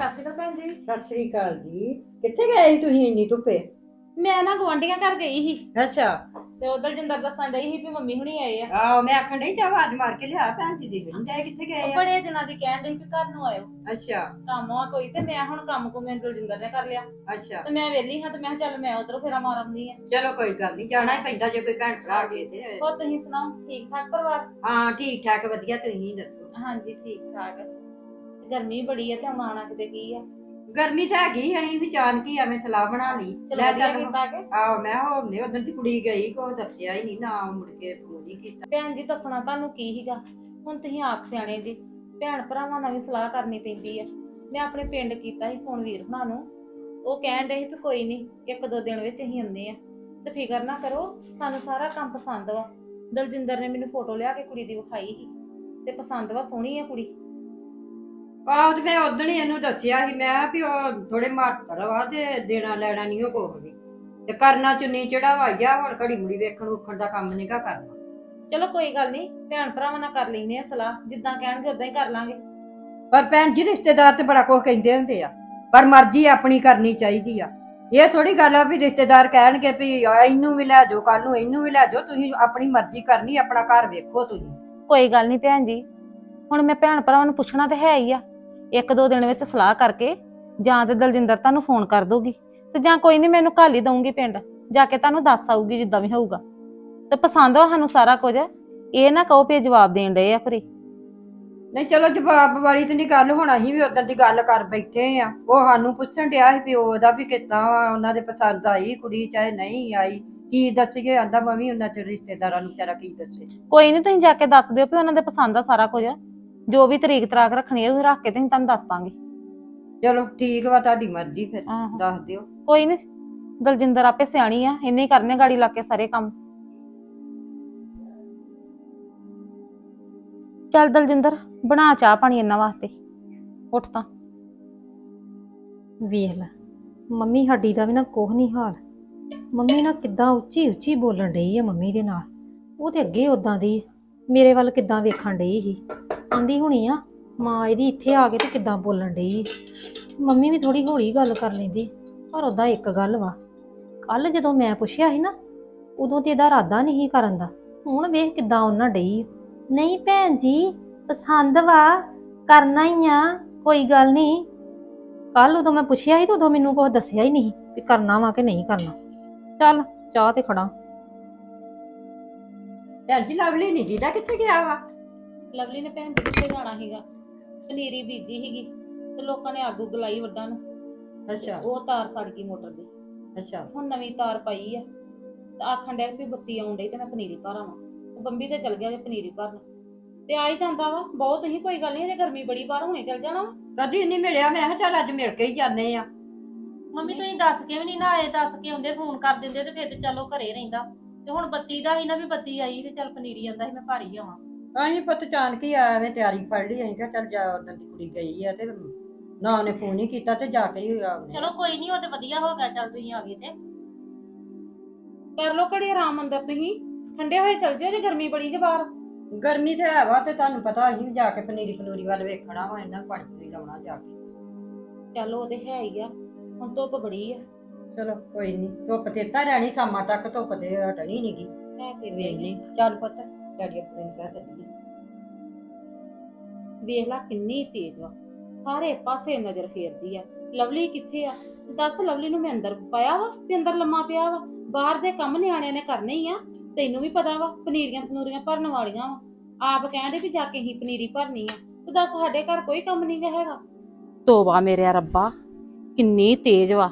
ਸਤਿ ਸ਼੍ਰੀ ਅਕਾਲ ਭੈਣ ਜੀ। ਸਤਿ ਸ੍ਰੀ ਅਕਾਲ ਜੀ। ਕਿੱਥੇ ਗਏ ਸੀ ਤੁਸੀਂ ਇੰਨੀ ਧੁੱਪੇ? ਮੈਂ ਨਾ ਗਵਾਂਢੀਆਂ ਘਰ ਗਈ ਸੀ। ਅੱਛਾ। ਤੇ ਉਧਰ ਜਿੰਦਰ ਦੱਸਣ ਡਈ ਸੀ ਵੀ ਮੰਮੀ ਹੁਣੀ ਆਏ ਆ। ਆਹ ਮੈਂ ਆਖਣ ਡਈ ਜਾ ਆਵਾਜ਼ ਮਾਰ ਕੇ ਲਿਆ ਭੈਣ ਜੀ ਦੀ ਨਹੀਂ ਗਏ ਕਿੱਥੇ ਗਏ ਉਹ ਆ? ਬੜੇ ਦਿਨਾਂ ਦੀ ਕਹਿਣ ਡਈ ਵੀ ਘਰ ਨੂੰ ਆਇਓ। ਅੱਛਾ। ਕੰਮ ਆ ਕੋਈ ਤੇ ਮੈਂ ਹੁਣ ਕੰਮ ਕੋ ਮੈਂ ਦਲਜਿੰਦਰ ਨੇ ਕਰ ਲਿਆ। ਅੱਛਾ। ਤੇ ਮੈਂ ਵਿਹਲੀ ਹਾਂ ਤੇ ਮੈਂ ਕਿਹਾ ਚੱਲ ਮੈਂ ਉਧਰੋਂ ਫੇਰਾ ਮਾਰ ਆਉਂਦੀ ਆ। ਚਲੋ ਕੋਈ ਗੱਲ ਨਹੀਂ ਜਾਣਾ ਹੀ ਪੈਂਦਾ ਜੇ ਕੋਈ ਭੈਣ ਭਰਾ ਆ ਗਏ ਤੇ। ਹੋਰ ਤੁਸੀਂ ਸੁਣਾਓ ਠੀਕ ਠਾਕ ਪਰਿਵਾਰ? ਹਾਂ ਠੀਕ ਠਾਕ ਵਧੀਆ ਤੁਸੀਂ ਦੱਸੋ। ਹਾਂਜੀ ਠੀਕ ਠਾਕ ਗਰਮੀ ਬੜੀ ਆ ਤੇ ਆਉਣਾ ਕਿਤੇ ਕੀ ਆ? ਗਰਮੀ ਤਾਂ ਹੈਗੀ ਅਸੀਂ ਵੀ ਜਾਣ ਕੀ ਐਵੇਂ ਸਲਾਹ ਬਣਾ ਲਈ। ਚਲੋ ਲੈ ਵਧੀਆ ਚੱਲ ਕੀਤਾ ਕਿ? ਆਹ ਮੈਂ ਹੋਮਨੇ ਉਦੋਂ ਦੀ ਕੁੜੀ ਗਈ ਕੋ ਦੱਸਿਆ ਹੀ ਨਹੀਂ ਨਾ ਮੁੜ ਕੇ ਫੋਨ ਹੀ ਕੀਤਾ। ਭੈਣ ਜੀ ਦੱਸਣਾ ਤੁਹਾਨੂੰ ਕੀ ਸੀਗਾ? ਹੁਣ ਤੁਸੀਂ ਆਪ ਸਿਆਣੇ ਜੀ ਭੈਣ ਭਰਾਵਾਂ ਨਾਲ ਵੀ ਸਲਾਹ ਕਰਨੀ ਪੈਂਦੀ ਆ। ਮੈਂ ਆਪਣੇ ਪਿੰਡ ਕੀਤਾ ਸੀ ਫੋਨ ਵੀਰ ਹੁਣਾਂ ਨੂੰ। ਉਹ ਕਹਿਣ ਸੀ ਵੀ ਕੋਈ ਨਹੀਂ ਇੱਕ ਦੋ ਦਿਨ ਵਿੱਚ ਅਸੀਂ ਆਉਂਦੇ ਆ। ਤੇ ਫਿਕਰ ਨਾ ਕਰੋ ਸਾਨੂੰ ਸਾਰਾ ਕੰਮ ਪਸੰਦ ਵਾ। ਦਲਜਿੰਦਰ ਨੇ ਮੈਨੂੰ ਫੋਟੋ ਲਿਆ ਕੇ ਕੁੜੀ ਦੀ ਵਿਖਾਈ ਸੀ। ਤੇ ਪਸੰਦ ਵਾ ਸੋਹਣੀ ਆ ਕੁੜੀ। ਆਹ ਤੇ ਮੈਂ ਉਦੋਂ ਹੀ ਇਹਨੂੰ ਦੱਸਿਆ ਸੀ ਮੈਂ ਵੀ ਉਹ ਥੋੜੇ ਮਾਤਰ ਵਾ ਤੇ ਦੇਣਾ ਲੈਣਾ ਨਹੀਂ ਉਹ ਕੋਹ ਵੀ। ਤੇ ਕਰਨਾ ਚੁੰਨੀ ਚੜਾਵਾਈਆ ਹੁਣ ਘੜੀ ਮੁੜੀ ਵੇਖਣ ਉਖਣ ਦਾ ਕੰਮ ਨਹੀਂਗਾ ਕਰਨਾ। ਚਲੋ ਕੋਈ ਗੱਲ ਨਹੀਂ ਭੈਣ ਭਰਾਵਾਂ ਨਾਲ ਕਰ ਲੈਂਦੇ ਆ ਸਲਾਹ ਜਿੱਦਾਂ ਕਹਿਣਗੇ ਉਦਾਂ ਹੀ ਕਰ ਲਾਂਗੇ। ਪਰ ਭੈਣ ਜੀ ਰਿਸ਼ਤੇਦਾਰ ਤੇ ਬੜਾ ਕੁਝ ਕਹਿੰਦੇ ਹੁੰਦੇ ਆ ਪਰ ਮਰਜ਼ੀ ਆਪਣੀ ਕਰਨੀ ਚਾਹੀਦੀ ਆ। ਇਹ ਥੋੜੀ ਗੱਲ ਆ ਵੀ ਰਿਸ਼ਤੇਦਾਰ ਕਹਿਣਗੇ ਵੀ ਆ ਇਹਨੂੰ ਵੀ ਲੈ ਜਾਓ ਕੱਲ ਨੂੰ ਇਹਨੂੰ ਵੀ ਲੈ ਜਾਓ ਤੁਸੀਂ ਆਪਣੀ ਮਰਜ਼ੀ ਕਰਨੀ ਆਪਣਾ ਘਰ ਵੇਖੋ ਤੁਸੀਂ। ਕੋਈ ਗੱਲ ਨਹੀਂ ਭੈਣ ਜੀ ਹੁਣ ਮੈਂ ਭੈਣ ਭਰਾਵਾਂ ਨੂੰ ਪੁੱਛਣਾ ਤੇ ਹੈ ਹੀ ਆ। ਇੱਕ ਦੋ ਦਿਨ ਵਿੱਚ ਸਲਾਹ ਕਰਕੇ ਜਾਂ ਤੇ ਦਲਜਿੰਦਰ ਤੁਹਾਨੂੰ ਫੋਨ ਕਰ ਦੋਗੀ ਤੇ ਜਾਂ ਕੋਈ ਨਹੀਂ ਮੈਨੂੰ ਘੱਲ ਹੀ ਦਊਂਗੀ ਪਿੰਡ। ਜਾ ਕੇ ਤੁਹਾਨੂੰ ਦੱਸ ਆਊਗੀ ਜਿੱਦਾਂ ਵੀ ਹੋਊਗਾ। ਤੇ ਪਸੰਦ ਆ ਸਾਨੂੰ ਸਾਰਾ ਕੁਝ। ਇਹ ਨਾ ਕਹੋ ਵੀ ਇਹ ਜਵਾਬ ਦੇਣ ਡਏ ਆ ਫਰੀ ਨਹੀਂ ਚਲੋ ਜਵਾਬ ਵਾਲੀ ਤੇ ਨਹੀਂ ਗੱਲ ਹੁਣ ਅਸੀਂ ਵੀ ਉਦੋਂ ਦੀ ਗੱਲ ਕਰ ਬੈਠੇ ਆ। ਉਹ ਸਾਨੂੰ ਪੁੱਛਣ ਡਿਆ ਸੀ ਵੀ ਉਹਦਾ ਵੀ ਕਿੱਦਾਂ ਵਾ ਉਹਨਾਂ ਦੇ ਪਸੰਦ ਆਈ ਕੁੜੀ ਚਾਹੇ ਨਹੀਂ ਆਈ। ਕੀ ਦੱਸੀਏ? ਆਂਦਾ ਮੈਂ ਵੀ ਉਹਨਾਂ ਚ ਰਿਸ਼ਤੇਦਾਰਾਂ ਨੂੰ ਵਿਚਾਰਾ ਕੀ ਦੱਸੇ। ਕੋਈ ਨਹੀਂ ਤੁਸੀਂ ਜਾ ਕੇ ਦੱਸ ਦਿਓ ਵੀ ਉਹਨਾਂ ਦੇ ਪਸੰਦ ਆ ਸਾਰਾ ਕੁਝ। ਜੋ ਵੀ ਤਰੀਕ ਤਰਾਕ ਰੱਖਣੀ ਹੈ ਉਹ ਰੱਖ ਕੇ ਤੇ ਅਸੀਂ ਤੁਹਾਨੂੰ ਦੱਸ ਦਾਂਗੇ। ਚਲੋ ਠੀਕ ਵਾ ਤੁਹਾਡੀ ਮਰਜ਼ੀ ਫਿਰ ਆਹੋ। ਦੱਸ ਦਿਓ। ਕੋਈ ਨਹੀਂ ਦਲਜਿੰਦਰ ਆਪੇ ਸਿਆਣੀ ਆ ਇੰਨੇ ਹੀ ਕਰਨੇ ਗਾੜੀ ਲਾ ਕੇ ਸਾਰੇ ਕੰਮ। ਚੱਲ ਦਲਜਿੰਦਰ ਬਣਾ ਚਾਹ ਪਾਣੀ ਇਹਨਾਂ ਵਾਸਤੇ ਉੱਠ ਤਾਂ। ਵੇਖ ਲੈ ਮੰਮੀ ਸਾਡੀ ਦਾ ਵੀ ਨਾ ਕੁਛ ਨਹੀਂ ਹਾਲ। ਮੰਮੀ ਨਾ ਕਿੱਦਾਂ ਉੱਚੀ ਉੱਚੀ ਬੋਲਣ ਡਈ ਆ ਮੰਮੀ ਦੇ ਨਾਲ। ਉਹ ਤੇ ਅੱਗੇ ਉਦਾਂ ਦੀ ਮੇਰੇ ਵੱਲ ਕਿੱਦਾਂ ਵੇਖਣ ਡਈ ਸੀ। ਆਂਦੀ ਹੁਣੀ ਆ, ਮਾਂ ਇਹਦੀ ਇੱਥੇ ਆ ਕੇ ਤੇ ਕਿੱਦਾਂ ਬੋਲਣ ਡਈ ਮੰਮੀ ਵੀ ਥੋੜੀ ਹੌਲੀ ਗੱਲ ਕਰ ਲੈਂਦੀ, ਪਰ ਉਦਾਂ ਇੱਕ ਗੱਲ ਵਾ ਕੱਲ ਜਦੋਂ ਮੈਂ ਪੁੱਛਿਆ ਸੀ ਨਾ, ਉਦੋਂ ਤੇ ਇਹਦਾ ਇਰਾਦਾ ਨਹੀਂ ਕਰਨ ਦਾ, ਹੁਣ ਵੇਖ ਕਿੱਦਾਂ ਉਹਨਾਂ ਡਈ ਨਹੀਂ ਭੈਣ ਜੀ, ਪਸੰਦ ਵਾ, ਕਰਨਾ ਹੀ ਆ, ਕੋਈ ਗੱਲ ਨਹੀਂ। ਕੱਲ ਉਦੋਂ ਮੈਂ ਪੁੱਛਿਆ ਸੀ ਤੇ ਉਦੋਂ ਮੈਨੂੰ ਕੁਝ ਦੱਸਿਆ ਹੀ ਨਹੀਂ ਵੀ ਕਰਨਾ ਵਾ ਕਿ ਨਹੀਂ ਕਰਨਾ। ਚੱਲ, ਚਾਹ ਤੇ ਖੜਾ। ਭੈਣ ਜੀ, ਲਵਲੀ ਨਹੀਂ ਜੀਦਾ ਕਿੱਥੇ ਗਿਆ ਵਾ? ਲਵਲੀ ਨੇ ਭੈਣ ਜੀ ਕਿੱਥੇ ਜਾਣਾ ਸੀਗਾ। ਪਨੀਰੀ ਬੀਜੀ ਸੀਗੀ ਤੇ ਲੋਕਾਂ ਨੇ ਆਗੂ ਗਲਾਈ ਵੱਡਾਂ ਨੂੰ। ਅੱਛਾ। ਉਹ ਤਾਰ ਸੜ ਗਈ ਮੋਟਰ ਦੀ। ਅੱਛਾ। ਹੁਣ ਨਵੀਂ ਤਾਰ ਪਾਈ ਆ। ਤੇ ਆਖਣ ਡਿਆ ਵੀ ਬੱਤੀ ਆਉਣ ਡਈ ਤੇ ਮੈਂ ਪਨੀਰੀ ਭਰਾਵਾਂ ਤੇ ਬੰਬੀ ਤੇ ਚਲ ਗਿਆ ਜੇ ਪਨੀਰੀ ਭਰਨ। ਤੇ ਆ ਹੀ ਜਾਂਦਾ ਵਾ। ਬਹੁਤ ਹੀ ਕੋਈ ਗੱਲ ਨਹੀਂ ਜੇ ਗਰਮੀ ਬੜੀ ਬਾਹਰ ਹੁਣੇ ਚਲ ਜਾਣਾ ਵਾ। ਕਦੀ ਨਹੀਂ ਮਿਲਿਆ। ਮੈਂ ਕਿਹਾ ਚੱਲ ਅੱਜ ਮਿਲ ਕੇ ਹੀ ਜਾਂਦੇ ਆ। ਮੰਮੀ ਤੁਸੀਂ ਦੱਸ ਕੇ ਵੀ ਨਹੀਂ ਨਾ ਆਏ ਦੱਸ ਕੇ ਹੁੰਦੇ ਫੋਨ ਕਰ ਦਿੰਦੇ ਤੇ ਫਿਰ ਤੇ ਚਲੋ ਘਰੇ ਰਹਿੰਦਾ। ਤੇ ਹੁਣ ਬੱਤੀ ਦਾ ਹੀ ਨਾ ਵੀ ਬੱਤੀ ਆਈ ਤੇ ਚੱਲ ਪਨੀਰੀ ਜਾਂਦਾ ਸੀ ਮੈਂ ਭਾਰੀ ਆਵਾਂ। ਅਸੀਂ ਪੁੱਤ ਚਾਨਕ ਹੀ ਆਇਆ ਵੇ ਤਿਆਰੀ ਫੜ ਲਈ ਅਸੀਂ ਕਿਹਾ ਚੱਲ ਜਾ ਉਦੋਂ ਦੀ ਕੁੜੀ ਗਈ ਆ ਤੇ ਨਾ ਉਹਨੇ ਫੋਨ ਹੀ ਕੀਤਾ ਤੇ ਜਾ ਕੇ ਹੀ ਆਉਂਦੇ ਚਲੋ ਕੋਈ ਨਹੀਂ ਉਹ ਤੇ ਵਧੀਆ ਹੋ ਗਿਆ ਚੱਲ ਤੁਸੀਂ ਆ ਗਏ ਤੇ। ਕਰ ਲੋ ਘੜੀ ਆਰਾਮ ਅੰਦਰ ਤੁਸੀਂ। ਠੰਡੇ ਹੋਏ ਚਲ ਜਿਓ ਜੇ ਗਰਮੀ ਬੜੀ ਜੇ ਬਾਹਰ। ਗਰਮੀ ਤੇ ਹੈ ਵਾ ਤੇ ਤੁਹਾਨੂੰ ਪਤਾ ਅਸੀਂ ਵੀ ਜਾ ਕੇ ਪਨੀਰੀ ਪਨੂਰੀ ਵੱਲ ਵੇਖਣਾ ਵਾ ਇਹਨਾਂ ਪਾਣੀ ਪੂਰੀ ਲਾਉਣਾ ਜਾ ਕੇ। ਚੱਲ ਉਹ ਤੇ ਹੈ ਹੀ ਆ ਹੁਣ ਧੁੱਪ ਬੜੀ ਆ। ਚਲੋ ਕੋਈ ਨਹੀਂ ਧੁੱਪ ਤੇ ਤਾਂ ਰਹਿਣੀ ਸ਼ਾਮਾਂ ਤੱਕ ਧੁੱਪ ਤੇ ਹਟਣੀ ਨਹੀਂਗੀ ਹੈ ਤੇ ਵੇਖਣੀ ਚੱਲ ਪੁੱਤ। ਡੈਡੀ ਆਪਣੇ ਨੂੰ ਕਹਿ ਦਿੱਤੀ ਵੇਖ ਲੈ ਕਿੰਨੀ ਤੇਜ਼ ਵਾ। ਸਾਰੇ ਪਾਸੇ ਨਜ਼ਰ ਫੇਰਦੀ ਆ। ਲਵਲੀ ਕਿੱਥੇ ਆ? ਦੱਸ ਲਵਲੀ ਨੂੰ ਮੈਂ ਅੰਦਰ ਪਾਇਆ ਵਾ ਵੀ ਅੰਦਰ ਲੰਮਾ ਪਿਆ ਵਾ? ਬਾਹਰ ਦੇ ਕੰਮ ਨਿਆਣਿਆਂ ਨੇ ਕਰਨੇ ਹੀ ਆ। ਤੈਨੂੰ ਵੀ ਪਤਾ ਵਾ, ਪਨੀਰੀਆਂ ਪਨੂਰੀਆਂ ਭਰਨ ਵਾਲੀਆਂ ਵਾ। ਆਪ ਕਹਿੰਦੇ ਵੀ ਜਾ ਕੇ ਹੀ ਪਨੀਰੀ ਭਰਨੀ ਆ। ਤੂੰ ਦੱਸ ਸਾਡੇ ਘਰ ਕੋਈ ਕੰਮ ਨਹੀਂ ਗਾ ਹੈਗਾ। ਤੋਬਾ ਮੇਰੇ ਰੱਬਾ, ਕਿੰਨੀ ਤੇਜ਼ ਵਾ।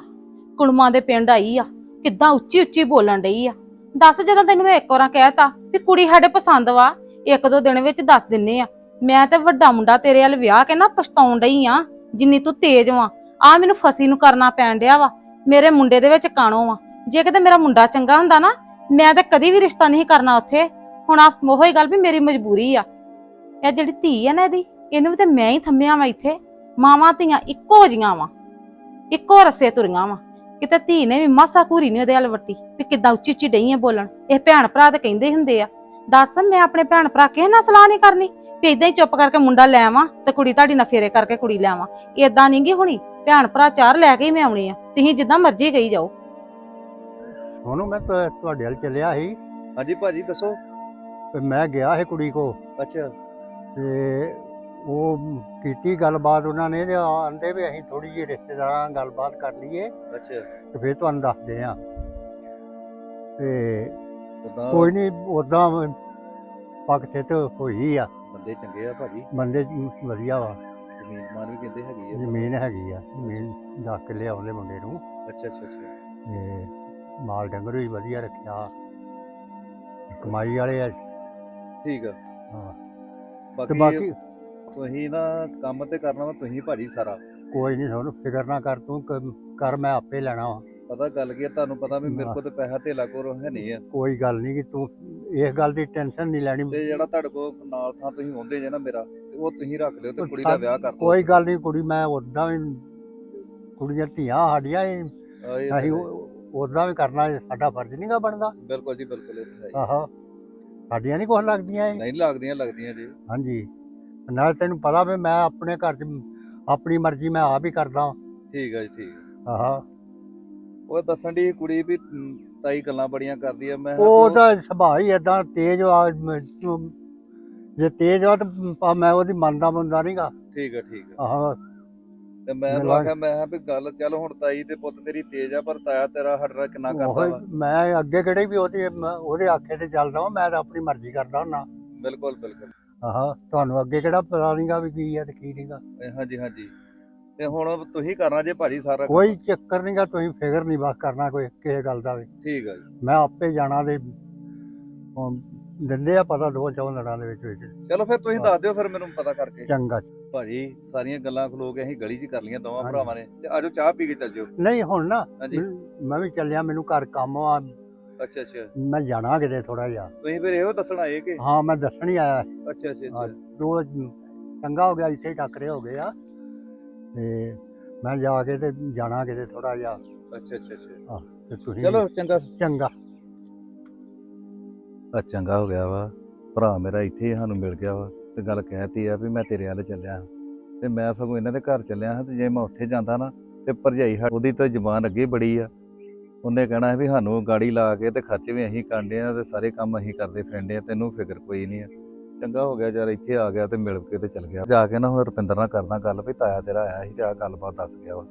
ਕੁੜਮਾਂ ਦੇ ਪਿੰਡ ਆਈ ਆ। ਕਿੱਦਾਂ ਉੱਚੀ ਉੱਚੀ ਬੋਲਣ ਡਈ ਆ। ਦੱਸ ਜਦੋਂ ਤੈਨੂੰ ਮੈਂ ਇੱਕ ਵਾਰਾਂ ਕਹਿਤਾ ਵੀ ਕੁੜੀ ਸਾਡੇ ਪਸੰਦ ਵਾ, ਇੱਕ ਦੋ ਦਿਨ ਵਿੱਚ ਦੱਸ ਦਿੰਨੇ ਆ। ਮੈਂ ਤੇ ਵੱਡਾ ਮੁੰਡਾ ਤੇਰੇ ਵੱਲ ਵਿਆਹ ਕੇ ਨਾ ਪਛਤਾਉਣ ਡਈ ਆ, ਜਿੰਨੀ ਤੂੰ ਤੇਜ਼ ਵਾ। ਆ ਮੈਨੂੰ ਫਸੀ ਨੂੰ ਕਰਨਾ ਪੈਣ ਡਿਆ ਵਾ, ਮੇਰੇ ਮੁੰਡੇ ਦੇ ਵਿੱਚ ਕਾਣੋ ਵਾ। ਜੇ ਕਿਤੇ ਮੇਰਾ ਮੁੰਡਾ ਚੰਗਾ ਹੁੰਦਾ ਨਾ, ਮੈਂ ਤਾਂ ਕਦੀ ਵੀ ਰਿਸ਼ਤਾ ਨਹੀਂ ਕਰਨਾ ਉੱਥੇ। ਹੁਣ ਆ ਉਹੋ ਹੀ ਗੱਲ ਵੀ ਮੇਰੀ ਮਜਬੂਰੀ ਆ। ਇਹ ਜਿਹੜੀ ਧੀ ਆ ਨਾ ਇਹਦੀ, ਇਹਨੂੰ ਵੀ ਤੇ ਮੈਂ ਹੀ ਥੰਮਿਆ ਵਾ ਇੱਥੇ। ਮਾਵਾਂ ਧੀਆਂ ਇੱਕੋ ਜੀਆਂ ਵਾ, ਇੱਕੋ ਰਸੇ ਤੁਰੀਆਂ ਵਾ। ਕਿਤੇ ਧੀ ਨੇ ਵੀ ਮਾਸਾ ਘੂਰੀ ਨਹੀਂ ਉਹਦੇ ਵੱਲ ਵੱਟੀ ਵੀ ਕਿੱਦਾਂ ਉੱਚੀ ਉੱਚੀ ਡਈ ਆ ਬੋਲਣ। ਇਹ ਭੈਣ ਭਰਾ ਤੇ ਕਹਿੰਦੇ ਹੁੰਦੇ ਆ। ਦੱਸ ਮੈਂ ਆਪਣੇ ਭੈਣ ਭਰਾ ਕਿਸੇ ਨਾਲ ਸਲਾਹ ਨਹੀਂ ਕਰਨੀ? ਵੀ ਇਦਾਂ ਹੀ ਚੁੱਪ ਕਰਕੇ ਮੁੰਡਾ ਲੈ ਆਵਾਂ ਤੇ ਕੁੜੀ ਤੁਹਾਡੀ ਨਾਲ ਫੇਰੇ ਕਰਕੇ ਕੁੜੀ ਲੈ ਆਵਾਂ। ਇਦਾਂ ਨਹੀਂਗੀ ਹੁਣੀ? ਭੈਣ ਭਰਾ ਚਾਰ ਲੈ ਕੇ ਹੀ ਮੈਂ ਆਉਣੀ ਆ। ਤੁਸੀਂ ਜਿੱਦਾਂ ਮਰਜ਼ੀ ਗਈ ਜਾਓ। ਉਹਨੂੰ ਮੈਂ ਤੁ- ਤੁਹਾਡੇ ਵੱਲ ਚੱਲਿਆ ਸੀ। ਹਾਂਜੀ ਭਾਜੀ ਦੱਸੋ। ਤੇ ਮੈਂ ਗਿਆ ਸੀ ਕੁੜੀ ਕੋ ਅੱਛਾ। ਤੇ ਉਹ ਕੀਤੀ ਗੱਲਬਾਤ ਉਹਨਾਂ ਨੇ ਤੇ ਆਂਦੇ ਵੀ ਅਸੀਂ ਥੋੜੀ ਜਿਹੀ ਰਿਸ਼ਤੇਦਾਰਾਂ ਨਾਲ ਗੱਲਬਾਤ ਕਰ ਲਈਏ। ਅੱਛਾ। ਤੇ ਫਿਰ ਤੁਹਾਨੂੰ ਦੱਸਦੇ ਆ। ਤੇ ਉਦਾਂ ਕੋਈ ਨਹੀਂ ਉਦਾਂ ਪੱਕ ਤੇ ਹੋਈ ਆ। ਬੰਦੇ ਚੰਗੇ ਆ ਭਾਜੀ? ਬੰਦੇ ਵਧੀਆ ਵਾ। ਜ਼ਮੀਨ ਮਾਨ ਵੀ ਕਹਿੰਦੇ ਹੈਗੀ ਆ। ਜ਼ਮੀਨ ਹੈਗੀ ਆ। ਜ਼ਮੀਨ ਦੱਸ ਕੇ ਲਿਆਉਂਦੇ ਮੁੰਡੇ ਨੂੰ। ਅੱਛਾ ਅੱਛਾ ਅੱਛਾ। ਤੇ ਮਾਲ ਡੰਗਰ ਵੀ ਵਧੀਆ ਰੱਖਿਆ। ਕਮਾਈ ਵਾਲੇ ਆ। ਠੀਕ ਆ। ਹਾਂ। ਤੇ ਬਾਕੀ ਤੁਸੀਂ ਨਾ ਕੰਮ ਤੇ ਕਰਨਾ ਵਾ ਤੁਸੀਂ ਭਾਜੀ ਸਾਰਾ। ਕੋਈ ਨਹੀਂ ਤੁਹਾਨੂੰ ਫਿਕਰ ਨਾ ਕਰ ਤੂੰ ਕ- ਕਰ ਮੈਂ ਆਪੇ ਲੈਣਾ ਵਾ। ਪਤਾ ਗੱਲ ਕੀ ਆ ਤੁਹਾਨੂੰ ਪਤਾ ਵੀ ਮੇਰੇ। ਕੋਲ ਤੇ ਪੈਸਾ ਧੇਲਾ ਕੋਲ ਹੈ ਨਹੀਂ ਆ। ਕੋਈ ਗੱਲ ਨਹੀਂ ਕਿ ਤੂੰ ਇਸ ਗੱਲ ਦੀ ਟੈਨਸ਼ਨ ਨਹੀਂ ਲੈਣੀ। ਤੇ ਜਿਹੜਾ ਤੁਹਾਡੇ ਕੋਲ ਨਾਲ ਥਾਂ ਤੁਸੀਂ ਹੁੰਦੇ ਜੇ ਨਾ ਮੇਰਾ ਤੇ ਉਹ ਤੁਸੀਂ ਰੱਖ ਲਿਓ ਤੇ ਕੁੜੀ ਦਾ ਵਿਆਹ ਕਰ ਦਿਓ। ਕੋਈ ਗੱਲ ਨਹੀਂ ਕੁੜੀ ਮੈਂ ਉਦਾਂ ਵੀ ਕੁੜੀਆਂ ਧੀਆਂ ਸਾਡੀਆਂ ਇਹ- ਆ ਇਹ ਤਾਂ ਅਸੀਂ ਹੈ। ਉਦਾਂ ਵੀ ਕਰਨਾ ਇਹ ਸਾਡਾ ਫਰਜ਼ ਨਹੀਂਗਾ ਬਣਦਾ। ਬਿਲਕੁਲ ਜੀ ਬਿਲਕੁਲ ਇਹ ਤਾਂ ਹੈ ਹੀ। ਆਹੋ ਸਾਡੀਆਂ ਨਹੀਂ ਕੁਛ ਲੱਗਦੀਆਂ ਇਹ ਨਹੀਂ ਲੱਗਦੀਆਂ ਲੱਗਦੀਆਂ ਜੀ। ਹਾਂਜੀ। ਨਾਲ ਤੈਨੂੰ ਪਤਾ ਵੀ ਮੈਂ ਆਪਣੇ ਘਰ 'ਚ ਆਪਣੀ ਮਰਜ਼ੀ ਮੈਂ ਆਪ ਹੀ ਕਰਦਾ। ਠੀਕ ਜੀ ਠੀਕ। ਆਹੋ ਉਹ ਦੱਸਣ ਦੀ ਕੁੜੀ ਵੀ ਤਾਈ ਗੱਲਾਂ ਬੜੀਆਂ ਕਰਦੀ ਆ ਮੈਂ ਕਿਹਾ ਉਹ ਤੂੰ- ਸੁਭਾਅ ਹੀ ਏਦਾਂ ਤੇਜ਼ ਆ ਮ- ਤੂੰ- ਜੇ ਤੇਜ਼ ਆ ਤਾਂ ਮੈਂ ਉਹਦੀ ਮੰਨਦਾ ਮੰਨਦਾ ਨਹੀਂਗਾ ਠੀਕ ਆ ਠੀਕ ਆ ਆਹੋ ਤੇ ਮੈਂ ਉਹਨੂੰ। ਆਖਿਆ ਮੈਂ ਕਿਹਾ ਵੀ ਗੱਲ ਚੱਲ ਹੁਣ ਤਾਈ ਤੇ ਪੁੱਤ ਤੇਰੀ ਤੇਜ਼ ਆ ਪਰ ਤਾਇਆ ਤੇਰਾ ਹੱਡਰਾ ਕਿੰਨਾ ਕਰਦਾ ਵਾ ਮੈਂ ਅੱਗੇ ਕਿਹੜੇ ਵੀ ਉਹਦੇ ਮੈਂ ਉਹਦੇ ਆਖੇ ਤੇ ਚੱਲਦਾ ਵਾਂ ਮੈਂ ਤਾਂ ਆਪਣੀ ਮਰਜ਼ੀ ਕਰਦਾ ਹੁੰਨਾ ਬਿਲਕੁਲ ਬਿਲਕੁਲ ਆਹ ਤੁਹਾਨੂੰ ਅੱਗੇ ਕਿਹੜਾ ਪਤਾ ਨਹੀਂਗਾ ਵੀ ਕੀ ਆ ਤੇ ਕੀ ਨਹੀਂਗਾ। ਇਹ ਹਾਂਜੀ ਹਾਂਜੀ। ਤੇ ਹੁਣ ਤੁਸੀਂ ਕਰਨਾ ਜੇ ਭਾਜੀ ਸਾਰਾ ਕੰਮ। ਕੋਈ ਚੱਕਰ ਨਹੀਂਗਾ ਤੁਸੀਂ ਫਿਕਰ ਨਹੀਂ ਬਸ ਕਰਨਾ ਕੋਈ ਕਿਸੇ ਗੱਲ ਦਾ ਵੀ। ਠੀਕ ਆ ਜੀ। ਮੈਂ ਆਪੇ ਜਾਣਾ ਦੇ ਹੁਣ ਦਿੰਦੇ ਆ ਪਤਾ ਦੋ ਚੌਂ ਲੜਾਂ ਦੇ ਵਿੱਚ ਵਿੱਚ। ਚਲੋ ਫਿਰ ਤੁਸੀਂ ਦੱਸ ਦਿਓ ਫਿਰ ਮੈਨੂੰ ਪਤਾ ਕਰਕੇ। ਚੰਗਾ। ਭਾਜੀ ਸਾਰੀਆਂ ਗੱਲਾਂ ਖਲੋ ਕੇ ਅਸੀਂ ਗਲੀ 'ਚ ਕਰ ਲਈਆਂ ਦੋਵਾਂ ਹਾਂਜੀ। ਭਰਾਵਾਂ ਨੇ। ਤੇ ਆਜੋ ਚਾਹ ਪੀ ਕੇ ਚੱਲ ਜਿਓ। ਨਹੀਂ ਹੁਣ ਨਾ ਹਾਂਜੀ। ਮੈਂ- ਮੈਂ ਵੀ ਚੱਲਿਆ ਮੈਨੂੰ ਘਰ ਕੰਮ ਆ। ਅੱਛਾ ਅੱਛਾ। ਮੈਂ ਜਾਣਾ ਕਿਤੇ ਥੋੜਾ ਜਿਹਾ। ਤੁਸੀਂ ਫਿਰ ਇਹੋ ਦੱਸਣ ਆਏ ਕਿ? ਹਾਂ ਮੈਂ ਦੱਸਣ ਹੀ ਆਇਆ। ਅੱਛਾ ਅੱਛਾ ਦੋ ਚੰਗਾ ਹੋ ਗਿਆ ਇੱਥੇ ਹੀ ਟੱਕਰੇ ਹੋ ਗਏ ਆ। ਤੇ ਮੈਂ ਜਾ ਕੇ ਤੇ ਜਾਣਾ ਕਿਤੇ ਥੋੜਾ ਜਿਹਾ। ਅੱਛਾ ਅੱਛਾ ਅੱਛਾ। ਤੇ ਤੁਸੀਂ ਚਲੋ ਚੰਗਾ। ਚੰਗਾ। ਆ ਚੰਗਾ ਹੋ ਗਿਆ ਵਾ। ਭਰਾ ਮੇਰਾ ਇੱਥੇ ਹੀ ਸਾਨੂੰ ਮਿਲ ਗਿਆ ਵਾ। ਤੇ ਗੱਲ ਕਹਿਤੀ ਆ ਵੀ ਮੈਂ ਤੇਰੇ ਵੱਲ ਚੱਲਿਆ। ਤੇ ਮੈਂ ਸਗੋਂ ਇਹਨਾਂ ਦੇ ਘਰ ਚੱਲਿਆ ਹਾਂ ਤੇ ਜੇ ਮੈਂ ਉੱਥੇ ਜਾਂਦਾ ਨਾ ਤੇ ਭਰਜਾਈ ਸਾ- ਉਹਦੀ ਤਾਂ ਜ਼ਬਾਨ ਅੱਗੇ ਬੜੀ ਆ। ਉਹਨੇ ਕਹਿਣਾ ਵੀ ਸਾਨੂੰ ਗਾੜੀ ਲਾ ਕੇ ਤੇ ਖਰਚ ਵੀ ਅਸੀਂ ਕਰਦੇ ਆ ਤੇ ਸਾਰੇ ਕੰਮ ਅਸੀਂ ਕਰਦੇ ਫਿਰਦੇ ਆ, ਤੈਨੂੰ ਫਿਕਰ ਕੋਈ ਨਹੀਂ ਆ। ਚੰਗਾ ਹੋ ਗਿਆ ਯਾਰ, ਇੱਥੇ ਆ ਗਿਆ ਤੇ ਮਿਲ ਕੇ ਤੇ ਚਲ ਗਿਆ। ਜਾ ਕੇ ਨਾ ਹੁਣ ਰੁਪਿੰਦਰ ਨਾਲ ਕਰਦਾ ਗੱਲ ਵੀ, ਤਾਇਆ ਤੇਰਾ ਆਇਆ ਸੀ ਤੇ ਆ ਗੱਲਬਾਤ ਦੱਸ ਗਿਆ ਵਾ।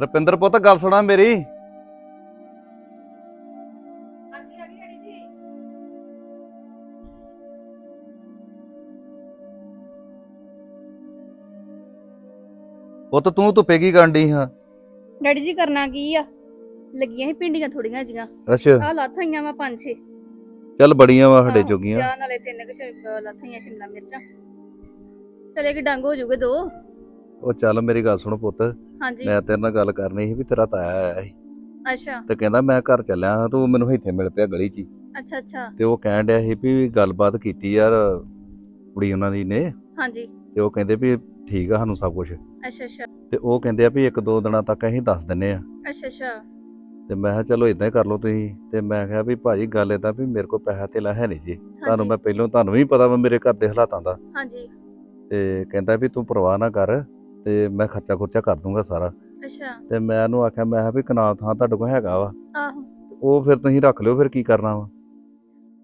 ਰੁਪਿੰਦਰ ਪੁੱਤ, ਗੱਲ ਸੁਣਾ ਮੇਰੀ। ਪੁੱਤ ਤੂੰ ਧੁੱਪੇ ਕੀ ਕਰਨ ਡਈ ਹਾਂ? ਡੈਡੀ ਜੀ ਕਰਨਾ ਕੀ ਆ? ਲੱਗੀਆਂ ਸੀ ਪਿੰਡੀਆਂ ਥੋੜੀਆਂ ਜੀਆਂ ਅੱਛਾ। ਆ ਲਾਥਾਈਆਂ ਵਾ ਪੰਜ ਛੇ। ਚੱਲ ਬੜੀਆਂ ਵਾ ਸਾਡੇ ਜੋਗੀਆਂ ਜਾਂ ਨਾਲੇ ਤਿੰਨ ਕੁ ਲਾਥਾਈਆਂ ਸ਼ਿਮਲਾ ਮਿਰਚਾਂ। ਚਲੇ ਕਿ ਡੰਗ ਹੋ ਜੂਗੇ ਦੋ? ਉਹ ਚੱਲ ਮੇਰੀ ਗੱਲ ਸੁਣ ਪੁੱਤ। ਹਾਂਜੀ। ਮੈਂ ਤੇਰੇ ਨਾਲ ਗੱਲ ਕਰਨੀ ਸੀ ਵੀ ਤੇਰਾ ਤਾਇਆ ਆਇਆ ਸੀ। ਅੱਛਾ। ਤੇ ਕਹਿੰਦਾ ਮੈਂ ਘਰ ਚੱਲਿਆ ਹਾਂ ਤੂੰ ਮੈਨੂੰ ਇੱਥੇ ਮਿਲ ਪਿਆ ਗਲੀ 'ਚ ਹੀ। ਅੱਛਾ ਅੱਛਾ। ਤੇ ਉਹ ਕਹਿਣ ਡਿਆ ਸੀ ਵੀ ਗੱਲਬਾਤ ਕੀਤੀ ਯਾਰ ਕੁੜੀ ਉਹਨਾਂ ਦੀ ਨੇ। ਹਾਂਜੀ। ਤੇ ਉਹ ਕਹਿੰਦੇ ਵੀ ਠੀਕ ਆ ਸਾਨੂੰ ਸਭ ਕੁਝ ਅੱਛਾ ਅੱਛਾ। ਤੇ ਉਹ ਕਹਿੰਦੇ ਆ ਵੀ ਇੱਕ ਦੋ ਦਿਨਾਂ ਤੱਕ ਅਸੀਂ ਦੱਸ ਦਿੰਨੇ ਆ। ਅੱਛਾ ਅੱਛਾ। ਤੇ ਮੈਂ ਕਿਹਾ ਚਲੋ ਇਦਾਂ ਹੀ ਕਰ ਲਓ ਤੁਸੀਂ। ਤੇ ਮੈਂ ਕਿਹਾ ਵੀ ਭਾਜੀ ਗੱਲ ਏਦਾਂ ਵੀ ਮੇਰੇ ਕੋਲ ਪੈਸਾ ਧੇਲਾ ਹੈ ਨਹੀਂ ਜੀ। ਤੁਹਾਨੂੰ ਮੈਂ ਪਹਿਲਾਂ ਤੁਹਾਨੂੰ ਵੀ ਪਤਾ ਵਾ ਮੇਰੇ ਘਰ ਦੇ ਹਾਲਾਤਾਂ ਦਾ। ਹਾਂਜੀ। ਤੇ ਕਹਿੰਦਾ ਵੀ ਤੂੰ ਪਰਵਾਹ ਨਾ ਕਰ ਤੇ ਮੈਂ ਖਰਚਾ ਖੁਰਚਾ ਕਰ ਦੂੰਗਾ ਸਾਰਾ। ਅੱਛਾ। ਤੇ ਮੈਂ ਉਹਨੂੰ ਆਖਿਆ ਮੈਂ ਕਿਹਾ ਵੀ ਕਨਾਲ ਥਾਂ ਤੁਹਾਡੇ ਕੋਲ ਹੈਗਾ ਵਾ। ਆਹੋ। ਉਹ ਫਿਰ ਤੁਸੀਂ ਰੱਖ ਲਿਓ ਫਿਰ ਕੀ ਕਰਨਾ ਵਾ?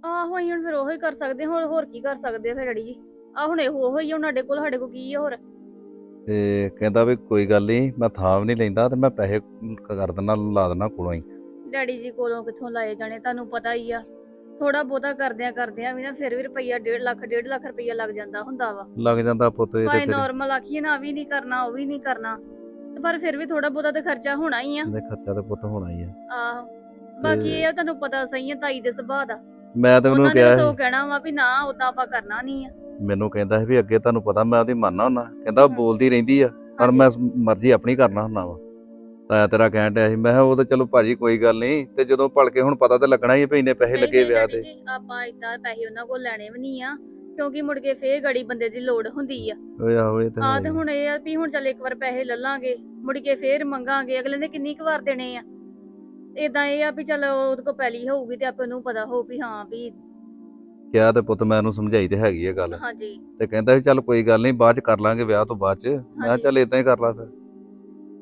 ਆਹੋ ਅਸੀਂ ਹੁਣ ਫਿਰ ਉਹੀ ਕਰ ਸਕਦੇ ਹਾਂ, ਹੋਰ ਕੀ ਕਰ ਸਕਦੇ ਆ ਫਿਰ ਡੈਡੀ ਜੀ ਆ ਹੁਣ ਇਹੋ ਹੀ ਹੁਣ ਸਾਡੇ ਕੋਲ ਸਾਡੇ ਕੋਲ ਕੀ ਹੋਰ? ਤੇ ਕਹਿੰਦਾ ਵੀ ਕੋਈ ਗੱਲ ਨਹੀਂ ਮੈਂ ਥਾਂ ਵੀ ਨਹੀਂ ਲੈਂਦਾ ਤੇ ਮੈਂ ਪੈਸੇ ਕਰ ਦਿੰਦਾ ਲਾ ਦਿੰਦਾ ਕੋਲੋਂ ਹੀ। ਡੈਡੀ ਜੀ ਕੋਲੋਂ ਕਿੱਥੋਂ ਲਾਏ ਜਾਣੇ ਤੁਹਾਨੂੰ ਪਤਾ ਹੀ ਆ। ਥੋੜਾ ਬਹੁਤਾ ਕਰਦਿਆਂ ਕਰਦਿਆਂ ਵੀ ਨਾ ਫਿਰ ਵੀ ਰੁਪਈਆ 1.5 ਲੱਖ 1.5 ਲੱਖ ਰੁਪਈਆ ਲੱਗ ਜਾਂਦਾ ਹੁੰਦਾ ਵਾ। ਲੱਗ ਜਾਂਦਾ ਪੁੱਤ ਇਹ ਤੇ ਭਾਵੇਂ ਨਾਰਮਲ ਆਖੀਏ ਨਾ ਵੀ ਨਹੀਂ ਕਰਨਾ ਉਹ ਵੀ ਨਹੀਂ ਕਰਨਾ ਤੇ ਪਰ ਫਿਰ ਵੀ ਥੋੜਾ ਬਹੁਤਾ ਤੇ ਖਰਚਾ ਹੋਣਾ ਹੀ ਆ। ਦੇ ਖਰਚਾ ਤੇ ਪੁੱਤ ਹੋਣਾ ਹੀ ਆ। ਆਹੋ ਬਾਕੀ ਇਹ ਤੁਹਾਨੂੰ ਪਤਾ ਸਹੀ ਆ ਤਾਈ ਦੇ ਸੁਭਾਅ ਦਾ। ਮੈਂ ਤੇ ਉਹਨੂੰ ਕਿਹਾ ਸੋ। ਸੀ ਕਹਿਣਾ ਵਾ ਵੀ ਨਾ ਉਦਾਂ ਆਪਾਂ ਕਰਨਾ ਨਹੀਂ ਆ। ਮੈਨੂੰ ਕਹਿੰਦਾ ਸੀ ਵੀ ਅੱਗੇ ਤੁਹਾਨੂੰ ਪਤਾ ਮੈਂ ਉਹਦੀ ਮੰਨਣਾ ਹੁੰਦਾ ਕਹਿੰਦਾ ਉਹ। ਬੋਲਦੀ ਰਹਿੰਦੀ ਆ ਪਰ ਮੈਂ ਮਰਜ਼ੀ ਆਪਣੀ ਕਰਨਾ ਹੁੰਦਾ ਵਾ। ਤਾਇਆ ਤੇਰਾ ਕਹਿਣ ਡਿਆ ਸੀ ਮੈਂ ਕਿਹਾ ਉਹ ਤਾਂ ਚਲੋ ਭਾਜੀ ਕੋਈ ਗੱਲ ਨਹੀਂ ਤੇ ਜਦੋਂ ਭਲਕੇ ਹੁਣ ਪਤਾ ਤੇ ਲੱਗਣਾ ਹੀ ਆ ਵੀ ਇੰਨੇ ਪੈਸੇ ਲੱਗੇ ਵਿਆਹ ਤੇ। ਆਪਾਂ ਇਦਾਂ ਪੈਸੇ ਉਹਨਾਂ ਕੋਲ ਲੈਣੇ ਵੀ ਨਹੀਂ ਆ ਕਿਉਂਕਿ ਮੁੜ ਕੇ ਫੇਰ ਗੜੀ ਬੰਦੇ ਦੀ ਲੋੜ ਹੁੰਦੀ ਆ। ਓਏ ਆਹੋ ਇਹ ਤਾਂ ਆ ਤੇ। ਹੁਣ ਇਹ ਆ ਵੀ ਹੁਣ ਚੱਲ ਇੱਕ ਵਾਰ ਪੈਸੇ ਲੈ ਲਾਂਗੇ ਮੁੜ ਕੇ ਫੇਰ ਮੰਗਾਂਗੇ ਅਗਲੇ ਨੇ ਕਿੰਨੀ ਕੁ ਵਾਰ ਦੇਣੇ ਆ। ਇਦਾਂ ਇਹ ਆ ਵੀ ਚੱਲ ਉਹਦੇ ਕੋਲ ਪੈਲੀ ਹੋਊਗੀ ਤੇ ਆਪਾਂ ਨੂੰ ਪਤਾ ਹੋਊ ਵੀ ਹਾਂ ਵੀ ਕਿਹਾ ਤੇ ਪੁੱਤ ਮੈਂ ਉਹਨੂੰ ਸਮਝਾਈ ਤੇ ਹੈਗੀ ਆ ਗੱਲ। ਹਾਂਜੀ। ਤੇ ਕਹਿੰਦਾ ਵੀ ਚੱਲ ਕੋਈ ਗੱਲ ਨਹੀਂ ਬਾਅਦ ਚ ਕਰ ਲਾਂਗੇ ਵਿਆਹ ਤੋਂ ਬਾਅਦ ਚ। ਮੈਂ ਕਿਹਾ। ਚੱਲ ਇਦਾਂ ਹੀ ਕਰ ਲਾ ਫਿਰ।